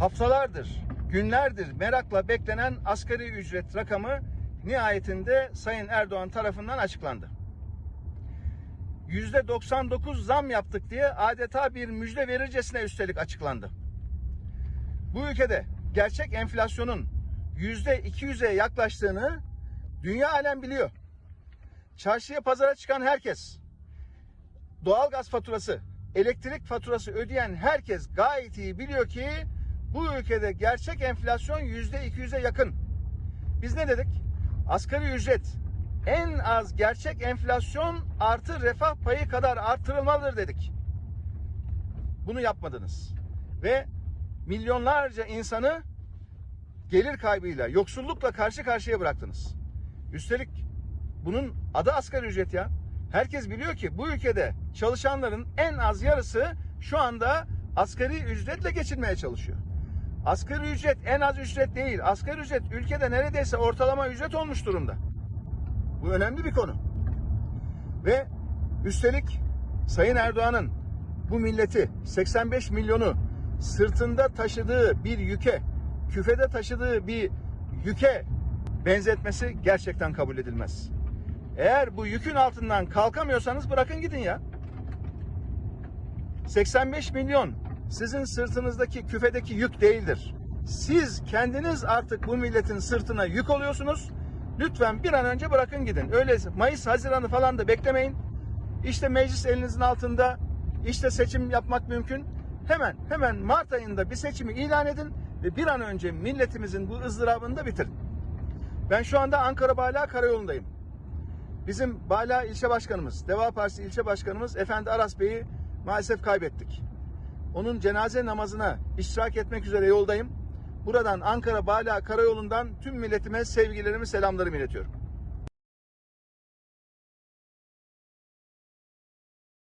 haftalardır, günlerdir merakla beklenen asgari ücret rakamı nihayetinde Sayın Erdoğan tarafından açıklandı. %99 zam yaptık diye adeta bir müjde verircesine üstelik açıklandı. Bu ülkede gerçek enflasyonun %200'e yaklaştığını dünya alem biliyor. Çarşıya pazara çıkan herkes, doğalgaz faturası, elektrik faturası ödeyen herkes gayet iyi biliyor ki bu ülkede gerçek enflasyon %200'e yakın. Biz ne dedik? Asgari ücret en az gerçek enflasyon artı refah payı kadar artırılmalıdır dedik. Bunu yapmadınız. Ve milyonlarca insanı gelir kaybıyla, yoksullukla karşı karşıya bıraktınız. Üstelik bunun adı asgari ücret ya. Herkes biliyor ki bu ülkede çalışanların en az yarısı şu anda asgari ücretle geçinmeye çalışıyor. Asgari ücret en az ücret değil. Asgari ücret ülkede neredeyse ortalama ücret olmuş durumda. Bu önemli bir konu. Ve üstelik Sayın Erdoğan'ın bu milleti 85 milyonu sırtında taşıdığı bir yüke, küfede taşıdığı bir yüke benzetmesi gerçekten kabul edilmez. Eğer bu yükün altından kalkamıyorsanız bırakın gidin ya. 85 milyon sizin sırtınızdaki küfedeki yük değildir. Siz kendiniz artık bu milletin sırtına yük oluyorsunuz. Lütfen bir an önce bırakın gidin. Öyle Mayıs, Haziran'ı falan da beklemeyin. İşte meclis elinizin altında. İşte seçim yapmak mümkün. Hemen hemen Mart ayında bir seçimi ilan edin ve bir an önce milletimizin bu ızdırabını da bitirin. Ben şu anda Ankara Bala Karayolu'ndayım. Bizim Bala ilçe başkanımız, Deva Partisi ilçe başkanımız Efendi Aras Bey'i maalesef kaybettik. Onun cenaze namazına iştirak etmek üzere yoldayım. Buradan Ankara Bala Karayolu'ndan tüm milletime sevgilerimi, selamlarımı iletiyorum.